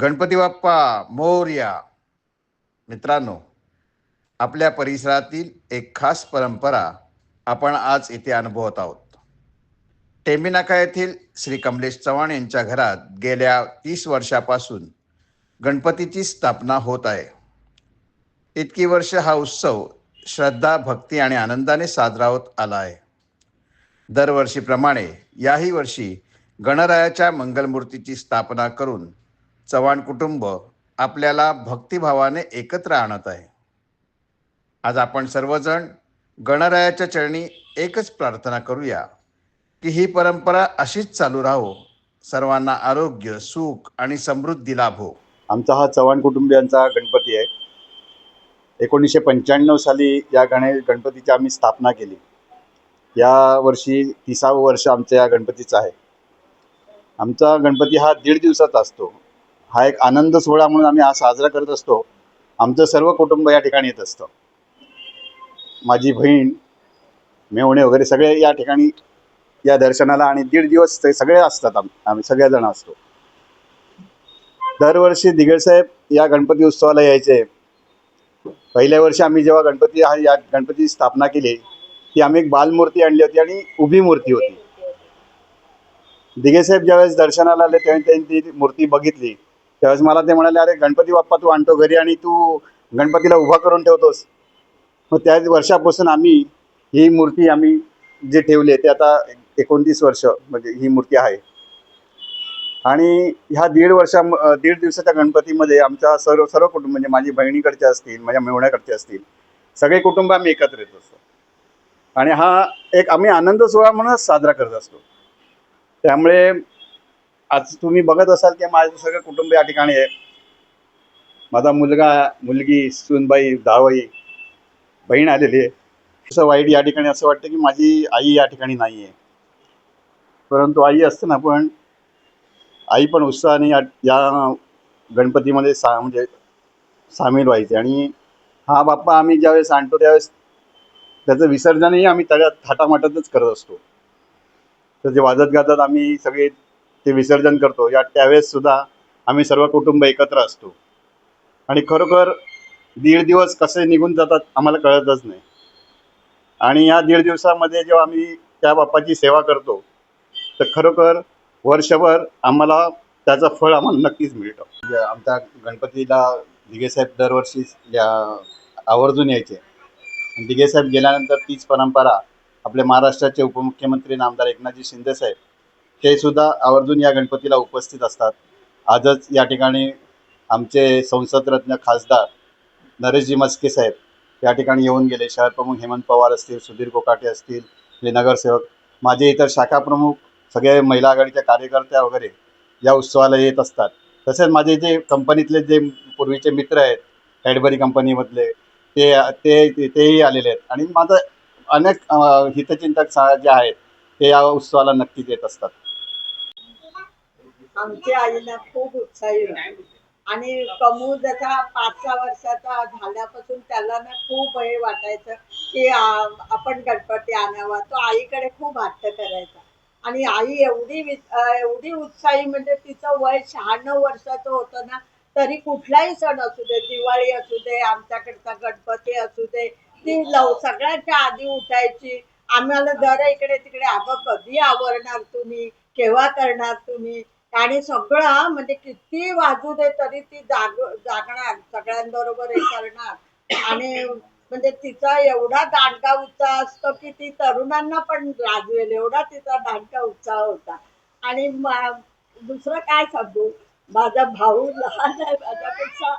गणपती बाप्पा मोर्या. मित्रांनो आपल्या परिसरातील एक खास परंपरा आपण आज इथे अनुभवत आहोत. टेंबिनाका येथील श्री कमलेश चव्हाण यांच्या घरात गेल्या तीस वर्षापासून गणपतीची स्थापना होत आहे. इतकी वर्ष हा उत्सव श्रद्धा भक्ती आणि आनंदाने साजरा होत आला आहे. दरवर्षीप्रमाणे याही वर्षी गणरायाच्या मंगलमूर्तीची स्थापना करून चव्हाण कुटुंब आपल्याला भक्तिभावाने एकत्र आणत आहे. आज आपण सर्वजण गणरायाच्या चरणी एकच प्रार्थना करूया की ही परंपरा अशीच चालू राहो. सर्वांना आरोग्य सुख आणि समृद्धी लाभो हो. आमचा हा चव्हाण कुटुंबियांचा गणपती आहे. एकोणीसशे पंच्याण्णव साली या गणेश गणपतीची आम्ही स्थापना केली. या वर्षी तिसावं वर्ष आमचं या गणपतीचं आहे. आमचा गणपती हा दीड दिवसाचा असतो. हा एक आनंद सोहळा म्हणून आम्ही हा साजरा करत असतो. आमचं सर्व कुटुंब या ठिकाणी येत असतं. माझी बहीण मेवणे वगैरे सगळे या ठिकाणी या दर्शनाला आणि दीड दिवस ते सगळे असतात आम आम्ही सगळेजण असतो. दरवर्षी दिगडसाहेब या गणपती उत्सवाला यायचे. पहिल्या वर्षी आम्ही जेव्हा गणपती हा या गणपतीची स्थापना केली ती आम्ही एक बालमूर्ती आणली होती आणि उभी मूर्ती होती. दिगेसाहेब ज्यावेळेस दर्शनाला आले तेव्हा त्यांनी ती मूर्ती बघितली. त्यावेळेस मला ते म्हणाले अरे गणपती बाप्पा तू आणतो घरी आणि तू गणपतीला उभा करून ठेवतोस. मग त्याच वर्षापासून आम्ही ही मूर्ती आम्ही जे ठेवली आहे ते आता एकोणतीस वर्ष म्हणजे ही मूर्ती आहे. आणि ह्या दीड वर्षा दीड दिवसाच्या गणपतीमध्ये आमच्या सर्व सर्व कुटुंब म्हणजे माझी बहिणीकडचे असतील माझ्या मेवण्याकडचे असतील सगळे कुटुंब आम्ही एकत्र येत असतो. आणि हा एक आम्ही आनंद सोहळा म्हणूनच साजरा करत असतो. त्यामुळे आज तुम्ही बघत असाल की माझं सगळं कुटुंब या ठिकाणी आहे. माझा मुलगा मुलगी सुनबाई दावाई बहीण आलेली आहे. असं वाईट या ठिकाणी असं वाटतं की माझी आई या ठिकाणी नाही आहे परंतु आई असते ना पण आई पण उत्साहाने या या गणपतीमध्ये सा म्हणजे सामील व्हायचे. आणि हा बाप्पा आम्ही ज्यावेळेस आणतो त्यावेळेस त्याचं विसर्जनही आम्ही तळ्या थाटामाटातच करत असतो. तर वाजत गाजत आम्ही सगळे ते विसर्जन करतो. या त्यावेळेस सुद्धा आम्ही सर्व कुटुंब एकत्र असतो. आणि खरोखर दीड दिवस कसे निघून जातात आम्हाला कळतच नाही. आणि या दीड दिवसामध्ये जेव्हा आम्ही त्या बाप्पाची सेवा करतो तर खरोखर वर्षभर आम्हाला त्याचं फळ आम्हाला नक्कीच मिळतं. म्हणजे आमच्या गणपतीला दिगेसाहेब दरवर्षी या आवर्जून यायचे. आणि दिगेसाहेब गेल्यानंतर तीच परंपरा आपले महाराष्ट्राचे उपमुख्यमंत्री नामदार एकनाथजी शिंदेसाहेब ते सुद्धा आवर्जून या गणपतीला उपस्थित असतात. आजच या ठिकाणी आमचे संसदरत्न खासदार नरेशजी मस्के साहेब या ठिकाणी येऊन गेले. शहर प्रमुख हेमंत पवार असतील सुधीर कोकाटे असतील हे नगरसेवक माझे इतर शाखा प्रमुख सगळे महिला आघाडीच्या कार्यकर्त्या वगैरे या उत्सवाला येत असतात. तसेच माझे जे कंपनीतले जे पूर्वीचे मित्र आहेत कॅडबरी कंपनीमधले ते ते तेही आलेले आहेत. आणि माझं अनेक हितचिंतक सा- जे आहेत ते या उत्सवाला नक्कीच येत असतात. आमची आईला खूप उत्साही होती. आणि कमू जसा पाच सहा वर्षाचा झाल्यापासून त्याला ना खूप हे वाटायचं की आपण गणपती आणावा. तो आईकडे खूप हट्ट करायचा. आणि आई एवढी एवढी उत्साही म्हणजे तिचं वय शहाण्णव वर्षाचं होतं ना तरी कुठलाही सण असू दे दिवाळी असू दे आमच्याकडचा गणपती असू दे ती लव सगळ्यांच्या आधी उठायची. आम्हाला दर इकडे तिकडे अगं कधी आवरणार तुम्ही? केव्हा करणार तुम्ही? आणि सगळं म्हणजे किती वाजू दे तरी ती जाग जागणार सगळ्यांबरोबर हे करणार. आणि म्हणजे तिचा एवढा दांडका उत्साह असतो की ती तरुणांना पण राजवेल एवढा तिचा दांडका उत्साह होता. आणि दुसरं काय सांगू? माझा भाऊ लहान आहे माझ्यापेक्षा